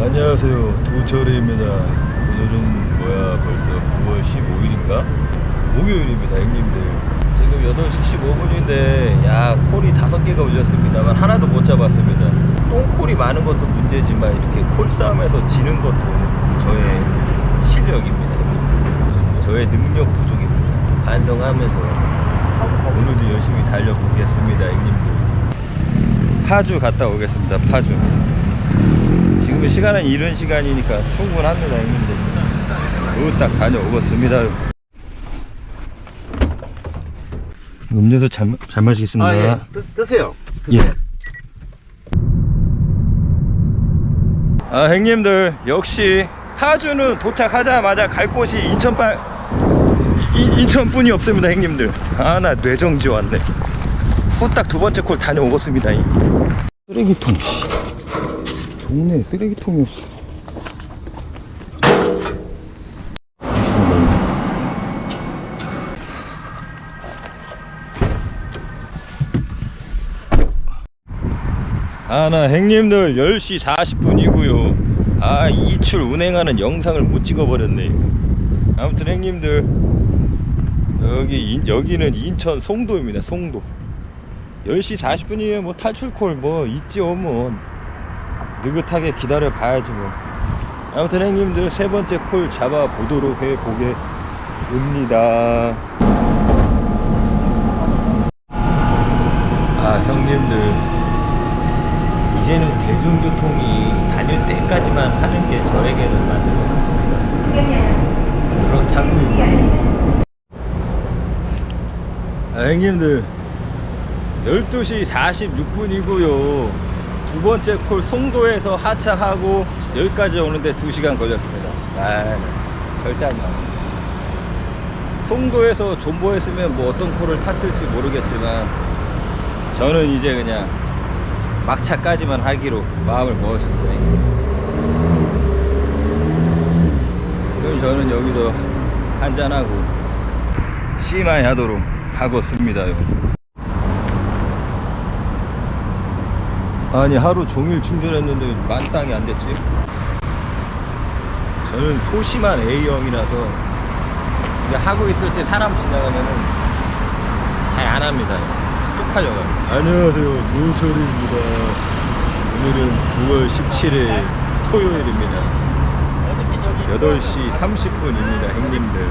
안녕하세요. 도철이입니다. 오늘은 뭐야 벌써 9월 15일인가? 목요일입니다 형님들. 지금 8시 15분인데 야 콜이 5개가 올렸습니다만 하나도 못 잡았습니다. 똥콜이 많은 것도 문제지만 이렇게 콜 싸움에서 지는 것도 저의 실력입니다. 저의 능력 부족입니다. 반성하면서 오늘도 열심히 달려보겠습니다 형님들. 파주 갔다 오겠습니다 파주 지금 시간은 이른 시간이니까 충분합니다 형님들 그딱 다녀오겠습니다 음료수 잘, 잘 마시겠습니다 아, 예. 뜨, 뜨세요. 예. 아 형님들 역시 파주는 도착하자마자 갈 곳이 인천빠 이- 인천뿐이 없습니다 형님들 아 나 뇌정지 왔네 후딱 두 번째 콜 다녀오겠습니다 이. 쓰레기통 씨 동네에 쓰레기통이 없어. 아나 형님들 10시 40분이고요. 아 이출 운행하는 영상을 못 찍어버렸네. 아무튼 형님들 여기 인- 여기는 인천 송도입니다 송도. 10시 40분이면 뭐 탈출콜 뭐 있지요 뭐 느긋하게 기다려 봐야지 뭐 아무튼 형님들 세 번째 콜 잡아 보도록 해 보겠습니다 아 형님들 이제는 대중교통이 다닐 때까지만 하는 게 저에게는 맞는 것 같습니다. 그렇다고요. 아, 형님들 12시 46분이고요. 두 번째 콜 송도에서 하차하고 여기까지 오는데 2시간 걸렸습니다. 아, 절대 안 나와요. 송도에서 존버했으면 뭐 어떤 콜을 탔을지 모르겠지만 저는 이제 그냥 막차까지만 하기로 마음을 먹었습니다. 그럼 저는 여기서 한잔하고 심하게 하도록 하겠습니다. 아니 하루 종일 충전했는데 만땅이 안 됐지? 저는 소심한 A형이라서 하고 있을 때 사람 지나가면은 잘 안 합니다. 쪽팔려가. 안녕하세요, 조철입니다. 오늘은 9월 17일 토요일입니다. 8시 30분입니다, 형님들.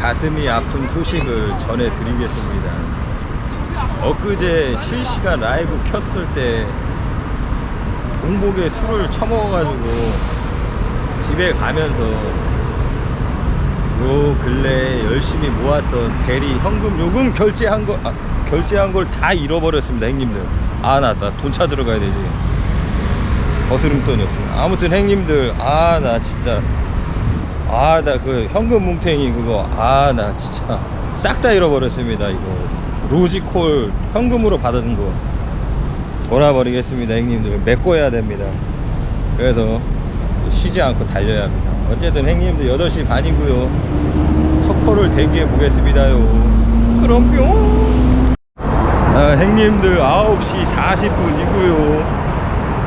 가슴이 아픈 소식을 전해드리겠습니다. 엊그제 실시간 라이브 켰을 때 공복에 술을 처먹어가지고 집에 가면서 요 근래에 열심히 모았던 대리 현금 요금 결제한 거 아, 결제한 걸 다 잃어버렸습니다 형님들. 아 나 나 돈 찾으러 가야 되지. 거스름돈이 없어 아무튼 형님들 아 나 진짜. 아 나 그 현금 뭉탱이 그거 아 나 진짜. 싹 다 잃어버렸습니다 이거 로지콜 현금으로 받은 거 돌아버리겠습니다 형님들. 메꿔야 됩니다. 그래서 쉬지 않고 달려야 합니다. 어쨌든 형님들 8시 반이고요. 첫 콜을 대기해 보겠습니다요. 그럼 뿅 아, 형님들 9시 40분이고요.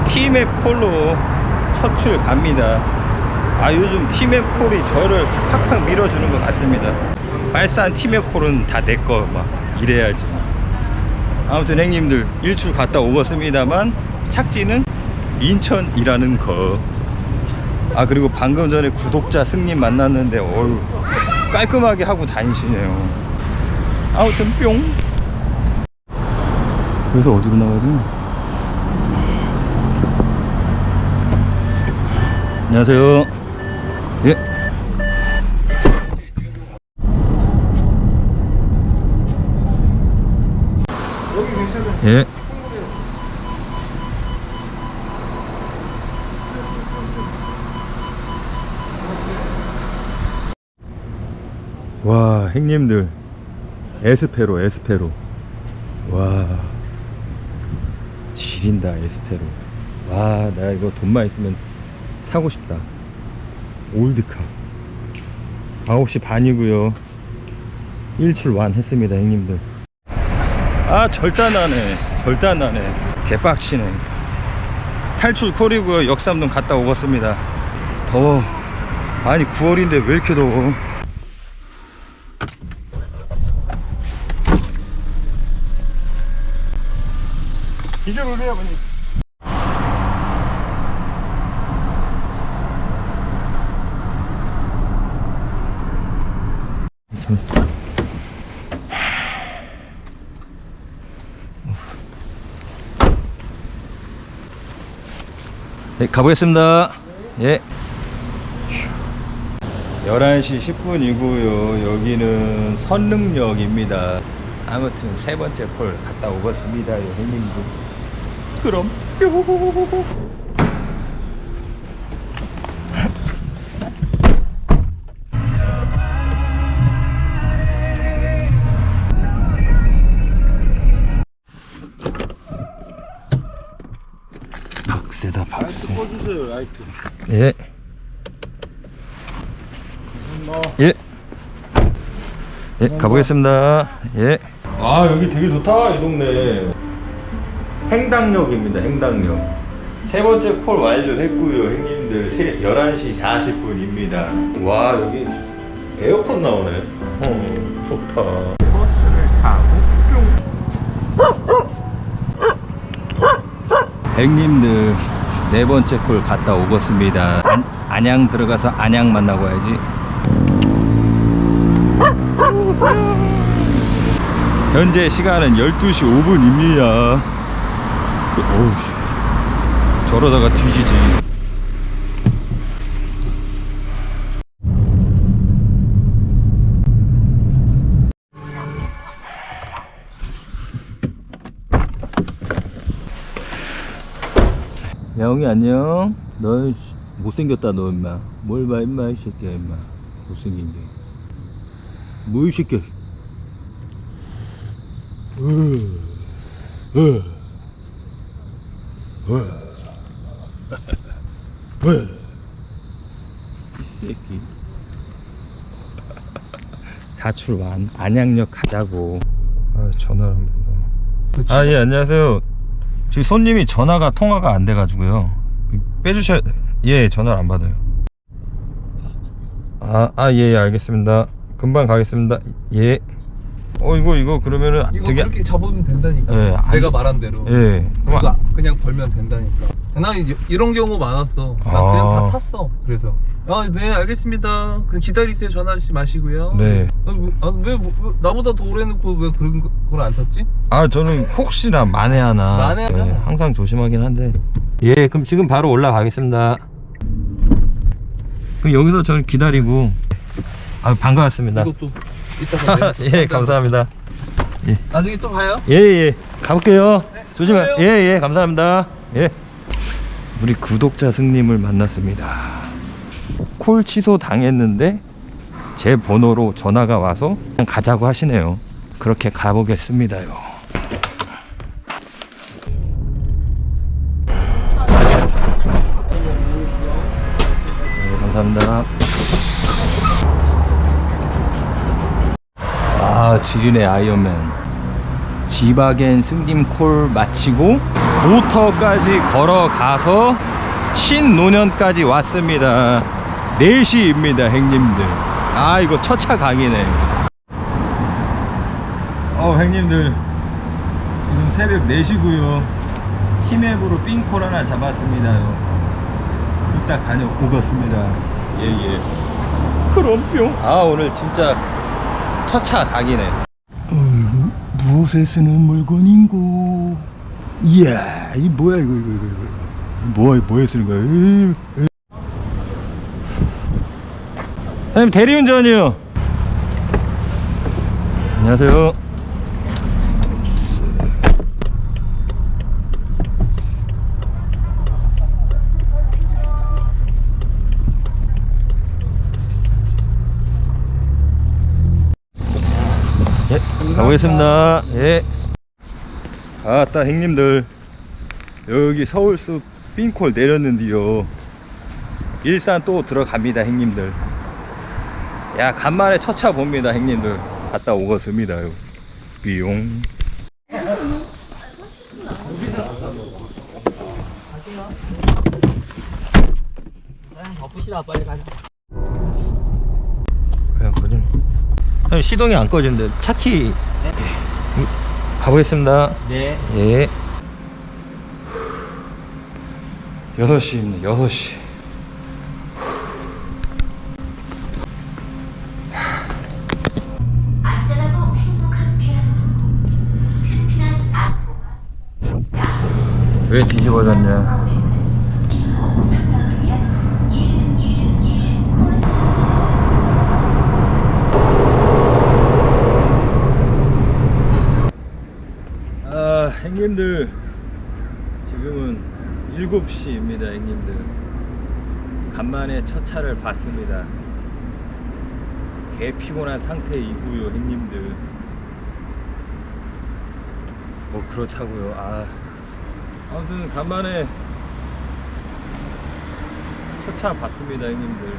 티맵 콜로 첫출 갑니다. 아 요즘 티맵 콜이 저를 팍팍 밀어주는 것 같습니다. 빨싼 티맵 콜은 다내거막 이래야지 아무튼 형님들 일출 갔다 오겠습니다만 착지는 인천이라는 거. 아 그리고 방금 전에 구독자 승님 만났는데 어유 깔끔하게 하고 다니시네요. 아무튼 뿅. 그래서 어디로 나가야 되나? 안녕하세요. 예. 예. 와, 형님들. 에스페로, 에스페로. 와. 지린다, 에스페로. 와, 나 이거 돈만 있으면 사고 싶다. 올드카. 9시 반이고요. 일출 완 했습니다, 형님들. 아 절단하네 절단하네 개빡치네 탈출 콜이고요. 역삼동 갔다 오겠습니다. 더워. 아니 9월인데 왜 이렇게 더워? 이쪽으로 오세요, 아버님. 네, 가보겠습니다. 예. 11시 10분이고요. 여기는 선릉역입니다. 아무튼 세 번째 폴 갔다 오겠습니다. 형님들. 그럼 뾰. 박세다 라이트 예. 예. 예, 가보겠습니다. 예. 아, 여기 되게 좋다, 이 동네. 행당역입니다, 행당역. 세 번째 콜 완료했고요, 형님들. 세, 11시 40분입니다. 와, 여기 에어컨 나오네. 어, 좋다. 버스를 타고 형님들 네 번째 콜 갔다 오겠습니다. 안, 안양 들어가서 안양 만나고 와야지. 현재 시간은 12시 5분입니다. 그, 어우, 씨. 저러다가 뒤지지. 영이 안녕. 너 씨, 못생겼다 너 임마. 뭘 봐 임마 이 새끼야 임마. 못생긴 게. 뭐 이 새끼야. 어. 어. 어. 어. 이 새끼. 사출 완 안양역 가자고. 아 전화를 안 받아. 아예 안녕하세요. 지금 손님이 전화가 통화가 안 돼가지고요. 빼주셔. 예 전화를 안 받아요. 아 아 예 예, 알겠습니다. 금방 가겠습니다. 예. 어 이거 이거 그러면은 이거 되게 그렇게 잡으면 된다니까. 예, 안- 내가 말한 대로. 예. 그럼 아- 그냥 벌면 된다니까. 난 이- 이런 경우 많았어. 나 아. 그냥 다 탔어. 그래서. 아, 네, 알겠습니다. 그냥 기다리세요. 전화하지 마시고요. 네. 아, 뭐, 아, 왜, 뭐, 왜 나보다 더 오래 놓고 왜 그런 거- 그걸 안 탔지? 아 저는 혹시나 만에 하나 만에 하잖아. 예, 항상 조심하긴 한데 예 그럼 지금 바로 올라가겠습니다 그럼 여기서 저는 기다리고 아 반가웠습니다 이것도 이따가. 예 감사합니다 나중에 또 봐요. 예예 가볼게요 조심해 수고해요. 예예 감사합니다 예 우리 구독자 승님을 만났습니다 콜 취소 당했는데 제 번호로 전화가 와서 그냥 가자고 하시네요. 그렇게 가보겠습니다요. 네, 감사합니다. 아 지린의 아이언맨. 지바겐 승림 콜 마치고 모터까지 걸어가서 신노년까지 왔습니다 4시입니다 행님들. 아 이거 첫차 각이네. 어 행님들. 지금 새벽 4시고요. 힘앱으로 삥콜 하나 잡았습니다요. 뚝딱 다녀오겠습니다. 예예. 그럼 뿅아 오늘 진짜 첫차 각이네. 어이구 무엇에 쓰는 물건인고? 이야 이 뭐야 이거 이거 이거 이거. 뭐야 뭐에 쓰는 거야? 에이, 에이. 사장님 대리운전이요 안녕하세요 예, 가보겠습니다. 예. 아따, 행님들. 여기 서울숲 삥콜 내렸는데요. 일산 또 들어갑니다, 행님들. 야, 간만에 첫 차 봅니다, 행님들. 갔다 오겠습니다 요. 비용. 바쁘시다 빨리 가자. 그냥 거짓 형 시동이 안 꺼지는데 차키. 음, 가보겠습니다. 네. 예. 6시입니다 6시 왜 뒤집어졌냐? 공원에서는 기후 상강을 위한 111 코르스 아 형님들. 지금은 7시입니다 형님들. 간만에 첫 차를 봤습니다. 개 피곤한 상태이고요 형님들. 뭐 그렇다고요. 아 아무튼 간만에 첫차 봤습니다 형님들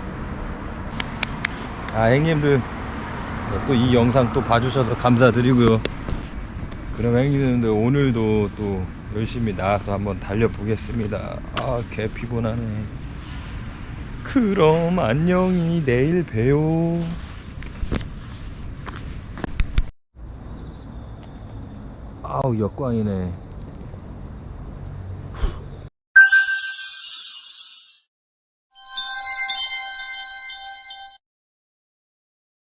아 형님들 또 이 영상 또 봐주셔서 감사드리고요 그럼 형님들 오늘도 또 열심히 나와서 한번 달려보겠습니다. 아, 개 피곤하네. 그럼 안녕히 내일 봬요. 아우, 역광이네.